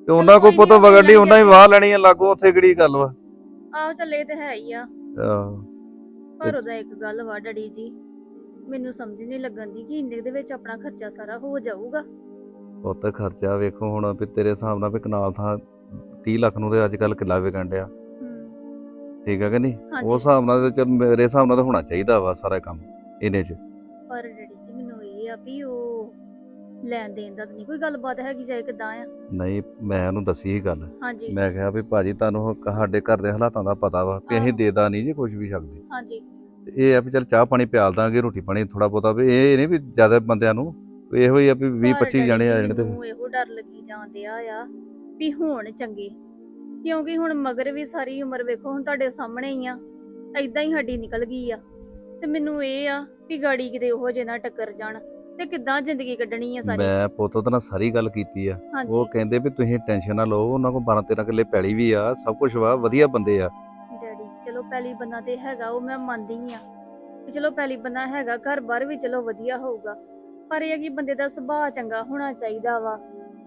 ਤੇ ਉਹਨਾਂ ਕੋ ਪੁੱਤ ਨੀ, ਆਪੇ ਵਗੜਨੀ ਉਹਨਾਂ ਹੀ ਵਾਹ ਲੈਣੀ ਆ ਲਾਗੋ ਉੱਥੇ ਕਿਹੜੀ ਗੱਲ ਵਾ। ਆਹੋ ਚੱਲ ਤੇ ਹੈ ਹੀ ਆ। ਆਹ, ਪਰ ਉਹਦਾ ਇੱਕ ਗੱਲ ਵਾ ਡੈਡੀ ਜੀ ਮੈਨੂੰ ਸਮਝ ਨਹੀਂ ਲੱਗਣ ਦੀ ਕਿ ਇੰਨੇ ਦੇ ਵਿੱਚ ਆਪਣਾ ਖਰਚਾ ਸਾਰਾ ਹੋ ਜਾਊਗਾ। ਪੁੱਤ ਖਰਚਾ ਵੇਖੋ ਹੁਣ ਵੀ ਤੇਰੇ ਹਿਸਾਬ ਨਾਲ ਵੀ ਕਨਾਲ ਥਾਂ 30 ਲੱਖ ਨੂੰ ਤੇ ਅੱਜ ਕੱਲ ਕਿੱਲਾ ਵਿਕਣ ਡਿਆ। ਠੀਕ ਹੈ ਕਿ ਨਹੀਂ? ਹਾਂਜੀ। ਉਸ ਹਿਸਾਬ ਨਾਲ ਤੇ ਚੱਲ ਮੇਰੇ ਹਿਸਾਬ ਨਾਲ ਤਾਂ ਹੋਣਾ ਚਾਹੀਦਾ ਵਾ ਸਾਰਾ ਕੰਮ ਇਹਨੇ ਚ। ਪਰ ਡੈਡੀ ਜੀ ਮੈਨੂੰ ਇਹ ਆ ਵੀ ਉਹ ਲੈਣ ਦੇਣ ਦਾ ਤਾਂ ਨਹੀਂ ਕੋਈ ਗੱਲਬਾਤ ਹੈਗੀ ਜਾਏ ਕਿਦਾਂ ਆ? ਨਹੀਂ ਮੈਂ ਉਹਨੂੰ ਦੱਸੀ ਸੀ ਗੱਲ। ਹਾਂਜੀ। ਮੈਂ ਕਿਹਾ ਵੀ ਭਾਜੀ ਤੁਹਾਨੂੰ ਹੁਣ ਸਾਡੇ ਘਰ ਦੇ ਹਾਲਾਤਾਂ ਦਾ ਪਤਾ ਵਾ ਵੀ ਅਸੀਂ। ਦੇਦਾ ਨਹੀਂ ਜੀ ਕੁਝ ਵੀ ਸਕਦੇ ਹਾਂਜੀ। ਤੇ ਇਹ ਆ ਵੀ ਚੱਲ ਚਾਹ ਪਾਣੀ ਪਿਆਲ ਦਾਂਗੇ ਰੋਟੀ ਪਾਣੀ ਥੋੜਾ ਬਹੁਤਾ ਵੀ ਇਹ ਨਹੀਂ ਵੀ ਜ਼ਿਆਦਾ ਬੰਦਿਆਂ ਨੂੰ ਵੀ ਇਹੋ ਹੀ ਆ ਵੀ 20 ਪਰ 25 ਜਣੇ ਆ ਡੈਡੀ ਜਾਣ ਤੇ ਮੈਨੂੰ ਇਹੋ ਡਰ ਲੱਗੀ ਜਾਂਦੇ ਆ ਆ ਵੀ ਹੋਣ ਚੰਗੇ। ਕਿਉਂਕਿ ਹੁਣ ਮਗਰ ਵੀ ਸਾਰੀ ਉਮਰ ਵੇਖੋ ਹੁਣ ਤੁਹਾਡੇ ਸਾਹਮਣੇ ਹੀ ਆ। ਐਦਾਂ ਹੀ ਹੱਡੀ ਨਿਕਲ ਗਈ ਆ। ਤੇ ਮੈਨੂੰ ਇਹ ਆ ਵੀ ਗਾੜੀ ਕਿਤੇ ਉਹੋ ਜਿਹੇ ਨਾਲ ਟੱਕਰ ਜਾਣ ਤੇ ਕਿੱਦਾਂ ਜ਼ਿੰਦਗੀ ਕੱਢਣੀ ਆ ਸਾਰੀ। ਮੈਂ ਪੁੱਤ ਉਹਦੇ ਨਾਲ ਸਾਰੀ ਗੱਲ ਕੀਤੀ ਆ। ਹਾਂਜੀ। ਉਹ ਕਹਿੰਦੇ ਵੀ ਤੁਸੀਂ ਟੈਨਸ਼ਨ ਨਾ ਲਓ ਉਹਨਾਂ ਕੋਲ 12 13 ਕਿੱਲੇ ਪੈਲੀ ਵੀ ਆ ਸਭ ਕੁਝ ਵਾ ਵਧੀਆ ਬੰਦੇ ਆ। ਡੈਡੀ ਚਲੋ ਪਹਿਲੀ ਬੰਦਾ ਤੇ ਹੈਗਾ ਉਹ ਮੈਂ ਮੰਨਦੀ ਆ। ਕਿ ਚਲੋ ਪਹਿਲੀ ਬੰਦਾ ਹੈਗਾ ਘਰ ਬਾਰ ਵੀ ਚਲੋ ਵਧੀਆ ਹੋਊਗਾ। ਪਰ ਇਹ ਆ ਕਿ ਬੰਦੇ ਦਾ ਸੁਭਾਅ ਚੰਗਾ ਹੋਣਾ ਚਾਹੀਦਾ ਵਾ।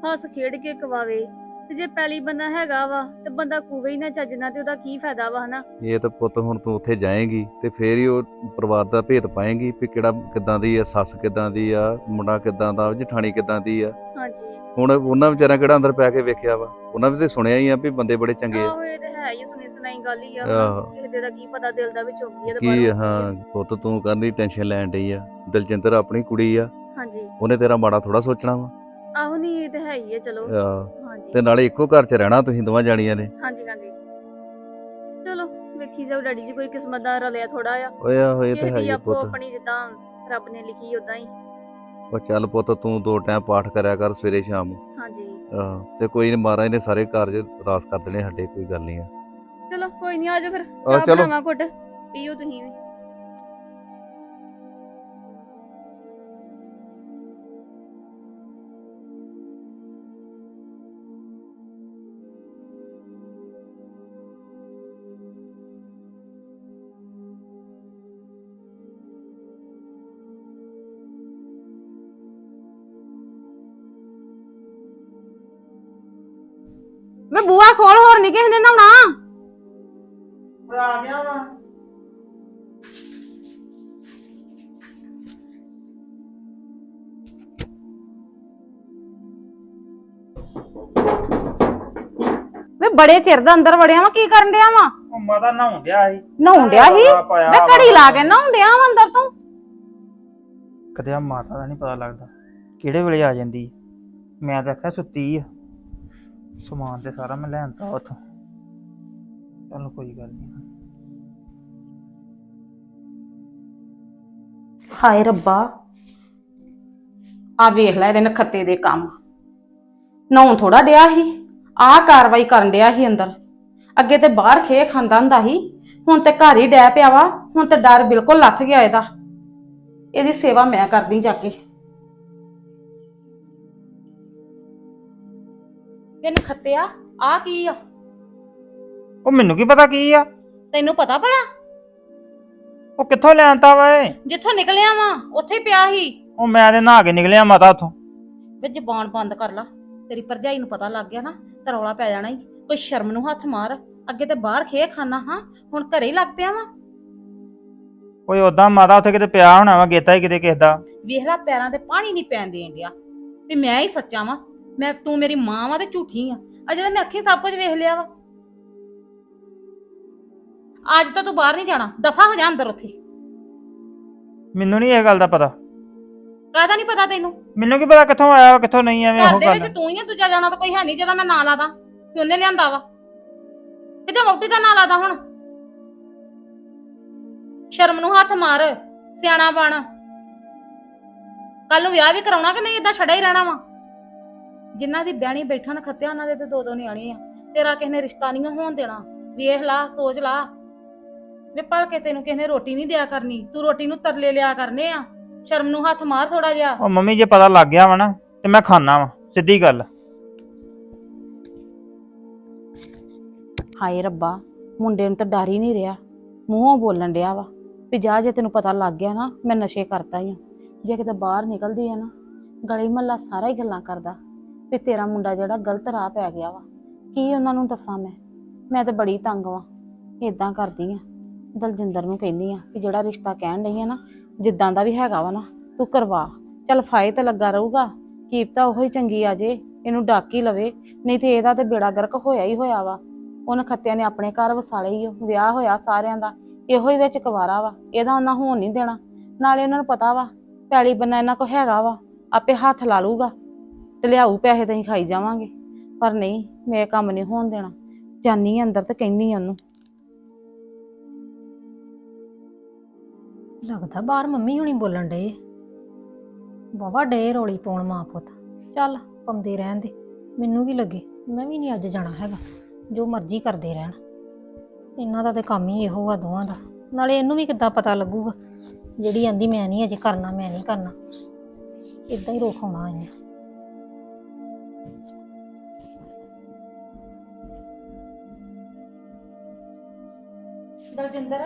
ਹੱਸ ਖੇਡ ਕੇ ਕਵਾਵੇ ਤੇ ਜੇ ਪਹਿਲੀ ਬੰਦਾ ਹੈਗਾ ਵਾ ਤੇ ਬੰਦਾ ਕੂਵੇ ਹੀ ਨਾ ਚੱਜਣਾ ਤੇ ਉਹਦਾ ਕੀ ਫਾਇਦਾ ਵਾ ਹਨਾ? ਇਹ ਤਾਂ ਪੁੱਤ ਹੁਣ ਤੂੰ ਉੱਥੇ ਜਾਏਂਗੀ ਤੇ ਫੇਰ ਹੀ ਉਹ ਪਰਿਵਾਰ ਦਾ ਭੇਤ ਪਾਏਂਗੀ ਵੀ ਕਿਹੜਾ ਕਿੱਦਾਂ ਦੀ ਆ ਸੱਸ ਕਿੱਦਾਂ ਦੀ ਆ ਮੁੰਡਾ ਕਿੱਦਾਂ ਦਾ ਜਠਾਣੀ ਕਿੱਦਾਂ ਦੀ ਆ। ਹਾਂਜੀ। ਹੁਣ ਉਹਨਾਂ ਵਿਚਾਰਿਆਂ ਕਿਹੜਾ ਅੰਦਰ ਪੈ ਕੇ ਵੇਖਿਆ ਵਾ? ਉਹਨਾਂ ਵੀ ਤੇ ਸੁਣਿਆ ਹੀ ਆ ਵੀ ਬੰਦੇ ਬੜੇ ਚੰਗੇ ਆ। ਆਹੋ ਇਹ ਤੇ ਹੈ ਹੀ ਸੁਣੀ ਸੁਣਾਈ ਗੱਲ ਹੀ ਆ। ਆਹੋ। ਕਿਸੇ ਦੇ ਦਾ ਕੀ ਪਤਾ ਦਿਲ ਦਾ ਵਿੱਚ ਹੋਗੀ ਆ ਤੇ ਕੀ ਬਾਹਰੋਂ ਹਾਂ ਹੁੰਦੀ ਪੁੱਤ ਤੂੰ ਕਰਨੀ ਟੈਨਸ਼ਨ ਲੈਣ ਡਈ ਆ। ਦਲਜਿੰਦਰ ਆਪਣੀ ਕੁੜੀ ਆ। ਹਾਂਜੀ। ਉਹਨੇ ਤੇਰਾ ਮਾੜਾ ਥੋੜਾ ਸੋਚਣਾ ਵਾ। ਆਹੋ ਨਹੀਂ ਇਹ ਤੇ ਹੈ ਹੀ ਆ ਚਲੋ। ਆਹ, ਤੇ ਨਾਲੇ ਇੱਕੋ ਘਰ 'ਚ ਰਹਿਣਾ ਤੁਸੀਂ ਦੋਵਾਂ ਜਾਣੀਆਂ ਨੇ। ਹਾਂਜੀ ਹਾਂਜੀ। ਚਲੋ ਵੇਖੀ ਜਾਓ ਡੈਡੀ ਜੀ ਕੋਈ ਕਿਸਮਤ ਦਾ ਰਲਿਆ ਥੋੜਾ ਆ ਓਏ ਆਹੋ ਇਹ ਤਾਂ ਹੈ ਦੀ ਹੀ ਆ ਆਪੋ ਪੁੱਤ। ਆਪਣੀ ਜਿੱਦਾਂ ਰੱਬ ਨੇ ਲਿਖੀ ਉਦਾਂ ਹੀ। ਉਹ ਚੱਲ ਪੁੱਤ ਤੂੰ ਦੋ ਟਾਈਮ ਪਾਠ ਕਰਿਆ ਕਰ ਸਵੇਰੇ ਸ਼ਾਮ ਹਾਂਜੀ। ਆਹ, ਤੇ ਕੋਈ ਨੀ ਮਹਾਰਾਜ ਨੇ ਸਾਰੇ ਕਾਰਜ ਰਾਸ ਕਰ ਦੇਣੇ ਸਾਡੇ ਕੋਈ ਗੱਲ ਨਹੀਂ ਆ। ਚਲੋ ਕੋਈ ਨਹੀਂ ਆਜੋ ਫਿਰ। ਆਹ, ਚਾਹ ਚਲੋ। ਬਣਾਵਾਂ ਘੁੱਟ ਪੀਓ ਤੁਸੀਂ ਵੀ। ਮੈਂ ਬੂਆ ਖੋਲ ਹੋਰ ਨਹੀਂ ਕਿਸੇ ਨੇ ਨਹਾਉਣਾ। ਆ ਗਿਆ ਵਾ। ਵੇ ਬੜੇ ਚਿਰ ਦਾ ਅੰਦਰ ਵੜਿਆ ਵਾ ਕੀ ਕਰਨ ਡਿਆ ਵਾ? ਉਹ ਮਾਤਾ ਨਹਾਉਣ ਡਿਆ ਸੀ। ਨਹਾਉਣ ਡਿਆ ਸੀ? ਰੌਲਾ ਪਾਇਆ ਮੈਂ ਵਾ। ਘੜੀ ਲਾ ਕੇ ਨਹਾਉਣ ਡਿਆ ਵਾ ਅੰਦਰ ਤੂੰ। ਕਦੇ ਆ ਮਾਤਾ ਦਾ ਨਹੀਂ ਪਤਾ ਲੱਗਦਾ। ਕਿਹੜੇ ਵੇਲੇ ਆ ਜਾਂਦੀ? ਮੈਂ ਤਾਂ ਆਖਿਆ ਸੁੱਤੀ ਆ। ਸਮਾਨ ਤੇ ਸਾਰਾ ਮੈਂ ਲੈਣ ਤਾ ਉੱਥੋਂ। ਚਲ ਕੋਈ ਗੱਲ ਨਹੀਂ ਹਾਏ ਰੱਬਾ। ਆ ਵੇਖ ਲੈ ਇਹਦੇ ਨਖੱਤੇ ਦੇ ਕੰਮ। ਨਹਾਉਣ ਥੋੜਾ ਡਿਆ ਸੀ। ਆਹ ਕਾਰਵਾਈ ਕਰਨ ਡਿਆ ਸੀ ਅੰਦਰ। ਅੱਗੇ ਤੇ ਬਾਹਰ ਖੇ ਖਾਂਦਾ ਹੁੰਦਾ ਸੀ। ਹੁਣ ਤੇ ਘਰ ਹੀ ਡੈ ਪਿਆ ਵਾ। ਹੁਣ ਤੇ ਡਰ ਬਿਲਕੁਲ ਲੱਥ ਗਿਆ ਇਹਦਾ। ਇਹਦੀ ਸੇਵਾ ਮੈਂ ਕਰਦੀ ਜਾ ਕੇ। ਇਹ ਨਖੱਤਿਆ ਆ ਕੀ ਆ? ਉਹ ਮੈਨੂੰ ਕੀ ਪਤਾ ਕੀ ਆ? ਤੈਨੂੰ ਪਤਾ ਭਲਾ? ਉਹ ਕਿੱਥੋਂ ਲੈਣਤਾ ਵਾ ਇਹ? ਜਿੱਥੋਂ ਨਿਕਲਿਆ ਵਾ ਉੱਥੇ ਹੀ ਪਿਆ ਸੀ। ਉਹ ਮੈਂ ਤੇ ਨਹਾ ਕੇ ਨਿਕਲਿਆ ਮਾਤਾ ਉੱਥੋਂ। ਵੇ ਜ਼ਬਾਨ ਬੰਦ ਕਰ ਲਾ। ਤੇਰੀ ਭਰਜਾਈ ਨੂੰ ਪਤਾ ਲੱਗ ਗਿਆ ਨਾ ਤਾਂ ਰੌਲਾ ਪੈ ਜਾਣਾ ਈ। ਕੋਈ ਸ਼ਰਮ ਨੂੰ ਹੱਥ ਮਾਰ। ਅੱਗੇ ਤੇ ਬਾਹਰ ਖੇ ਖਾਨਾ ਹਾਂ ਹੁਣ ਘਰੇ ਹੀ ਲੱਗ ਪਿਆ ਵਾ। ਓਏ ਉਦਾਂ ਮਾਤਾ ਉੱਥੇ ਕਿਤੇ ਪਿਆ ਹੋਣਾ ਵਾ ਗੇਤਾ ਹੀ ਕਿਤੇ ਕਿਸ ਦਾ। ਵੇਖ ਲੈ ਪੈਰਾਂ ਤੇ ਪਾਣੀ ਨਹੀਂ ਪੈਣ ਦੇਣ ਡਿਆ। ਵੀ ਮੈਂ ਹੀ ਸੱਚਾ ਵਾਂ ਮੈਂ ਤੂੰ ਮੇਰੀ ਮਾਂ ਵਾਂ ਤੇ ਝੂਠੀ ਆ। ਅਜੇ ਤਾਂ ਮੈਂ ਅੱਖੀਂ ਸਭ ਕੁਝ ਵੇਖ ਲਿਆ ਵਾ। ਅੱਜ ਤਾਂ ਤੂੰ ਬਾਹਰ ਨਹੀਂ ਜਾਣਾ। ਦਫਾ ਹੋ ਜਾ ਅੰਦਰ ਉੱਥੇ। ਮੈਨੂੰ ਨਹੀਂ ਇਹ ਗੱਲ ਦਾ ਪਤਾ। ਕਾਹਦਾ ਨਹੀਂ ਪਤਾ ਤੈਨੂੰ? ਮੈਨੂੰ ਕੀ ਪਤਾ ਕਿੱਥੋਂ ਆਇਆ ਵਾ ਕਿੱਥੋਂ ਨਹੀਂ ਐਵੇਂ ਘਰ ਉਹ ਦੇ ਗੱਲ ਵਿੱਚ ਤੂੰ ਹੀ ਆ ਦੂਜਾ ਜਾਣਾ ਤਾਂ ਕੋਈ ਹੈ ਨਹੀਂ ਜਿਹਦਾ ਮੈਂ ਨਾਂ ਲਾਦਾ। ਉਹਨੇ ਲਿਆਂਦਾ ਵਾ। ਕਿਤੇ ਵੋਟੀ ਦਾ ਨਾਂ ਲਾਦਾ ਹੁਣ। ਸ਼ਰਮ ਨੂੰ ਹੱਥ ਮਾਰ ਸਿਆਣਾ ਬਣ। ਕੱਲ ਨੂੰ ਵਿਆਹ ਵੀ ਕਰਾਉਣਾ ਕਿ ਨਹੀਂ? ਇਦਾਂ ਛੜਾ ਹੀ ਰਹਿਣਾ ਵਾ। ਜਿਨ੍ਹਾਂ ਦੀ ਬਿਆਣੀ ਬੈਠਣ ਖੱਤਿਆ ਉਹਨਾਂ ਦੇ ਤੇ ਦੋ ਦੋ ਨਿਆਣੇ ਆ। ਤੇਰਾ ਕਿਸੇ ਨੇ ਰਿਸ਼ਤਾ ਨਹੀਂ ਹੋਣ ਦੇਣਾ। ਵੇਖ ਲਾ ਸੋਚ ਲਾ। ਵੇ ਭਲ ਕੇ ਤੈਨੂੰ ਕਿਸੇ ਨੇ ਰੋਟੀ ਨਹੀਂ ਦਿਆ ਕਰਨੀ। ਤੂੰ ਰੋਟੀ ਨੂੰ ਤਰਲੇ ਲਿਆ ਕਰਨੇ ਆ। ਸ਼ਰਮ ਨੂੰ ਹੱਥ ਮਾਰ ਥੋੜਾ ਜਿਹਾ। ਉਹ ਮੰਮੀ ਜੇ ਪਤਾ ਲੱਗ ਗਿਆ ਵਾ ਨਾ ਤੇ ਮੈਂ ਖਾਣਾ ਵਾ ਸਿੱਧੀ ਗੱਲ। ਹਾਏ ਰੱਬਾ ਮੁੰਡੇ ਨੂੰ ਤਾਂ ਡਰ ਹੀ ਨਹੀਂ ਰਿਹਾ। ਮੂੰਹੋਂ ਬੋਲਣ ਡਿਆ ਵਾ ਵੀ ਜਾ ਜੇ ਤੈਨੂੰ ਪਤਾ ਲੱਗ ਗਿਆ ਨਾ ਮੈਂ ਨਸ਼ੇ ਕਰਤਾ ਹੀ ਆ। ਜੇ ਕਿਤੇ ਬਾਹਰ ਨਿਕਲਦੀ ਆ ਨਾ ਗਲੀ ਮਹੱਲਾ ਸਾਰਾ ਹੀ ਗੱਲਾਂ ਕਰਦਾ। ਵੀ ਤੇਰਾ ਮੁੰਡਾ ਜਿਹੜਾ ਗਲਤ ਰਾਹ ਪੈ ਗਿਆ ਵਾ। ਕੀ ਉਹਨਾਂ ਨੂੰ ਦੱਸਾਂ ਮੈਂ? ਮੈਂ ਤਾਂ ਬੜੀ ਤੰਗ ਵਾਂ। ਇਦਾਂ ਕਰਦੀ ਆ। ਦਲਜਿੰਦਰ ਨੂੰ ਕਹਿੰਦੀ ਆ ਕਿ ਜਿਹੜਾ ਰਿਸ਼ਤਾ ਕਹਿਣ ਲਈ ਆ ਨਾ, ਜਿੱਦਾਂ ਦਾ ਵੀ ਹੈਗਾ ਵਾ ਨਾ, ਤੂੰ ਕਰਵਾ। ਚੱਲ ਫਾਇ ਤੇ ਲੱਗਾ ਰਹੂਗਾ। ਕੀਪਤਾ ਉਹੋ ਹੀ ਚੰਗੀ ਆ ਜੇ, ਇਹਨੂੰ ਡੱਕ ਹੀ ਲਵੇ। ਨਹੀਂ ਤੇ ਇਹਦਾ ਤੇ ਬੇੜਾ ਗਰਕ ਹੋਇਆ ਹੀ ਹੋਇਆ ਵਾ। ਉਹਨਾਂ ਖੱਤਿਆਂ ਨੇ ਆਪਣੇ ਘਰ ਵਸਾਲੇ ਹੀ ਵਿਆਹ ਹੋਇਆ ਸਾਰਿਆਂ ਦਾ। ਇਹੋ ਹੀ ਵਿੱਚ ਕੁਵਾਰਾ ਵਾ। ਇਹਦਾ ਉਹਨਾਂ ਹੋਣ ਨਹੀਂ ਦੇਣਾ। ਨਾਲੇ ਉਹਨਾਂ ਨੂੰ ਪਤਾ ਵਾ, ਪੈਲੀ ਬੰਨਾ ਇਹਨਾਂ ਕੋ ਹੈਗਾ ਵਾ। ਆਪੇ ਹੱਥ ਲਾ ਲੂਗਾ ਤੇ ਲਿਆਊ ਪੈਸੇ ਤਾਂ ਅਸੀਂ ਖਾਈ ਜਾਵਾਂਗੇ। ਪਰ ਨਹੀਂ, ਮੈਂ ਇਹ ਕੰਮ ਨਹੀਂ ਹੋਣ ਦੇਣਾ। ਜਾਨੀ ਆਂ ਅੰਦਰ ਤੇ ਕਹਿੰਨੀ ਉਹਨੂੰ। ਲੱਗਦਾ ਬਾਹਰ ਮੰਮੀ ਹੁਣੀ ਬੋਲਣ ਡਏ। ਬਾਬਾ ਡੇ ਰੋਲੀ ਪਾਉਣ ਮਾਂ ਪੁੱਤ। ਚੱਲ ਪੰਦੇ ਰਹਿਣ ਦੇ। ਮੈਨੂੰ ਕੀ ਲੱਗੇ? ਮੈਂ ਵੀ ਨਹੀਂ ਅੱਜ ਜਾਣਾ ਹੈਗਾ। ਜੋ ਮਰਜ਼ੀ ਕਰਦੇ ਰਹਿਣ। ਇਹਨਾਂ ਦਾ ਤੇ ਕੰਮ ਹੀ ਇਹੋ ਆ ਦੋਵਾਂ ਦਾ। ਨਾਲੇ ਇਹਨੂੰ ਵੀ ਕਿੱਦਾਂ ਪਤਾ ਲੱਗੂਗਾ? ਜਿਹੜੀ ਆਂਦੀ ਮੈਂ ਨਹੀਂ ਅਜੇ ਕਰਨਾ, ਮੈਂ ਨਹੀਂ ਕਰਨਾ। ਇਦਾਂ ਹੀ ਰੋਖਾਉਣਾ ਇਹਨੇ। ਦਲਜਿੰਦਰ?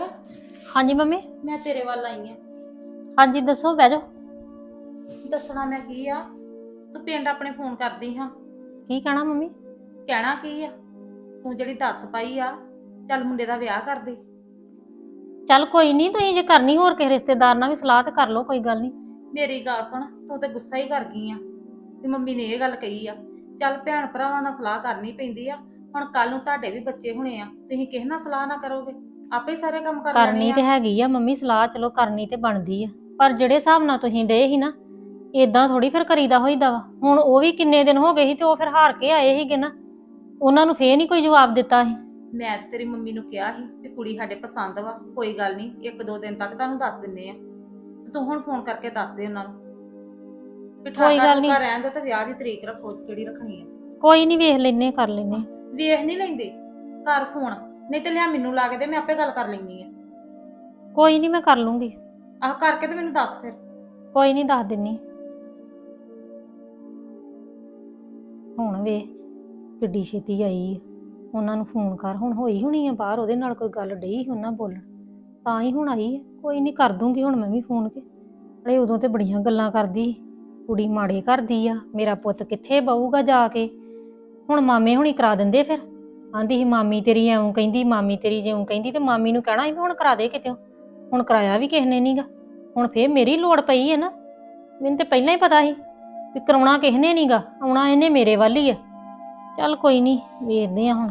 ਹਾਂਜੀ ਮੰਮੀ। ਮੈਂ ਤੇਰੇ ਵੱਲ ਆਈ ਆ। ਹਾਂਜੀ ਦੱਸੋ ਬਹਿ ਜਾਓ। ਦੱਸਣਾ ਮੈਂ ਕੀ ਆ? ਤੂੰ ਪਿੰਡ ਆਪਣੇ ਫੋਨ ਕਰਦੀ ਹਾਂ। ਕੀ ਕਹਿਣਾ ਮੰਮੀ? ਕਹਿਣਾ ਕੀ ਆ? ਤੂੰ ਜਿਹੜੀ ਦੱਸ ਪਾਈ ਆ ਚੱਲ ਮੁੰਡੇ ਦਾ ਵਿਆਹ ਕਰ ਦੇ। ਚੱਲ ਕੋਈ ਨਹੀਂ ਤੁਸੀਂ ਜੇ ਕਰਨੀ ਹੋਰ ਕਿਸੇ ਰਿਸ਼ਤੇਦਾਰ ਨਾਲ ਵੀ ਸਲਾਹ ਤੇ ਕਰ ਲਓ ਕੋਈ ਗੱਲ ਨਹੀਂ ਮੇਰੀ ਗੱਲ ਸੁਣ ਤੂੰ ਤੇ ਗੁੱਸਾ ਹੀ ਕਰ ਗਈ ਆ। ਤੇ ਮੰਮੀ ਨੇ ਇਹ ਗੱਲ ਕਹੀ ਆ ਚੱਲ ਭੈਣ ਭਰਾਵਾਂ ਨਾਲ ਸਲਾਹ ਕਰਨੀ ਪੈਂਦੀ ਆ। ਹੁਣ ਕੱਲ ਨੂੰ ਤੁਹਾਡੇ ਵੀ ਬੱਚੇ ਹੋਣੇ ਆ ਤੁਸੀਂ ਕਿਸੇ ਨਾਲ ਸਲਾਹ ਨਾ ਕਰੋਗੇ। ਆਪੇ ਸਾਰੇ ਕੰਮ ਕਰ ਕਰਨੀ ਲੈਣੇ ਤੇ ਆ। ਹੈਗੀ ਆ ਮੰਮੀ ਸਲਾਹ ਚਲੋ ਕਰਨੀ ਤੇ ਬਣਦੀ ਆ। ਪਰ ਜਿਹੜੇ ਹਿਸਾਬ ਨਾਲ ਤੁਸੀਂ ਡੇ ਸੀ ਨਾ ਇਦਾਂ ਥੋੜੀ ਫਿਰ ਕਰੀਦਾ ਹੋਈਦਾ ਵਾ। ਹੁਣ ਉਹ ਵੀ ਕਿੰਨੇ ਦਿਨ ਹੋ ਗਏ ਸੀ ਤੇ ਉਹ ਫਿਰ ਹਾਰ ਕੇ ਆਏ ਸੀਗੇ ਨਾ। ਉਹਨਾਂ ਨੂੰ ਫੇਰ ਨਹੀਂ ਕੋਈ ਜਵਾਬ ਦਿੱਤਾ ਸੀ। ਮੈਂ ਤੇ ਤੇਰੀ ਮੰਮੀ ਨੂੰ ਕਿਹਾ ਸੀ ਕਿ ਕੁੜੀ ਸਾਡੇ ਪਸੰਦ ਵਾ ਕੋਈ ਗੱਲ ਨਹੀਂ ਇੱਕ ਦੋ ਦਿਨ ਤੱਕ ਤੁਹਾਨੂੰ ਦੱਸ ਦਿੰਨੇ ਆ। ਤੇ ਤੂੰ ਹੁਣ ਫੋਨ ਕਰਕੇ ਦੱਸ ਦੇ ਉਹਨਾਂ ਨੂੰ। ਵੀ ਕੋਈ ਗੱਲ ਰਹਿਣ ਦੋ ਤੇ ਵਿਆਹ ਦੀ ਤਰੀਕ ਰੱਖੋ ਕਿਹੜੀ ਰੱਖਣੀ ਆ। ਕੋਈ ਨਹੀਂ ਵੇਖ ਲੈਨੇ ਕਰ ਲੈਨੇ ਵੇਖ ਨਹੀਂ ਲੈਂਦੇ? ਘਰ ਫੋਨ। ਨਹੀਂ ਤੇ ਲਿਆ ਮੈਨੂੰ ਲਾ ਕੇ ਦੇ ਮੈਂ ਆਪੇ ਗੱਲ ਕਰ ਲੈਣੀ ਆ। ਕੋਈ ਨਹੀਂ ਮੈਂ ਕਰ ਲੂੰਗੀ। ਆਹ ਕਰਕੇ ਤੇ ਮੈਨੂੰ ਦੱਸ ਫਿਰ। ਕੋਈ ਨਹੀਂ ਦੱਸ ਦਿੰਨੀ। ਹੁਣ ਵੇ ਕਿੱਡੀ ਛੇਤੀ ਆਈ ਆ। ਉਹਨਾਂ ਨੂੰ ਫੋਨ ਕਰ ਹੁਣ ਹੋਈ ਹੋਣੀ ਆ ਬਾਹਰ ਉਹਦੇ ਨਾਲ ਕੋਈ ਗੱਲ ਡਈ ਸੀ ਉਹਨਾਂ ਬੋਲਣ। ਤਾਂ ਹੀ ਹੁਣ ਆਈ ਆ। ਕੋਈ ਨਹੀਂ ਕਰ ਦੂੰਗੀ ਹੁਣ ਮੈਂ ਵੀ ਫੋਨ ਕੇ। ਅਰੇ ਉਦੋਂ ਤੇ ਬੜੀਆਂ ਗੱਲਾਂ ਕਰਦੀ ਸੀ। ਕੁੜੀ ਮਾੜੇ ਕਰਦੀ ਆ ਮੇਰਾ ਪੁੱਤ ਕਿੱਥੇ ਬਹੂਗਾ ਜਾ ਕੇ? ਹੁਣ ਮਾਮੇ ਹੁਣੀ ਕਰਾ ਦਿੰਦੇ ਫਿਰ। ਆਂਦੀ ਸੀ, ਮਾਮੀ ਤੇਰੀ ਐਉਂ ਕਹਿੰਦੀ, ਮਾਮੀ ਤੇਰੀ ਜਿਉਂ ਕਹਿੰਦੀ ਤੇ ਮਾਮੀ ਨੂੰ ਕਹਿਣਾ ਸੀ ਵੀ ਹੁਣ ਕਰਾ ਦੇ ਕਿਤੇ। ਹੁਣ ਕਰਾਇਆ ਵੀ ਕਿਸੇ ਨੇ ਨਹੀਂਗਾ ਹੁਣ ਫੇਰ ਮੇਰੀ ਲੋੜ ਪਈ ਹੈ ਨਾ। ਮੈਨੂੰ ਤੇ ਪਹਿਲਾਂ ਹੀ ਪਤਾ ਸੀ ਵੀ ਕਰਾਉਣਾ ਕਿਸੇ ਨੇ ਨਹੀਂਗਾ ਆਉਣਾ ਇਹਨੇ ਮੇਰੇ ਵੱਲ ਹੀ ਆ ਚੱਲ ਕੋਈ ਨਹੀਂ ਵੇਖਦੇ ਆ ਹੁਣ।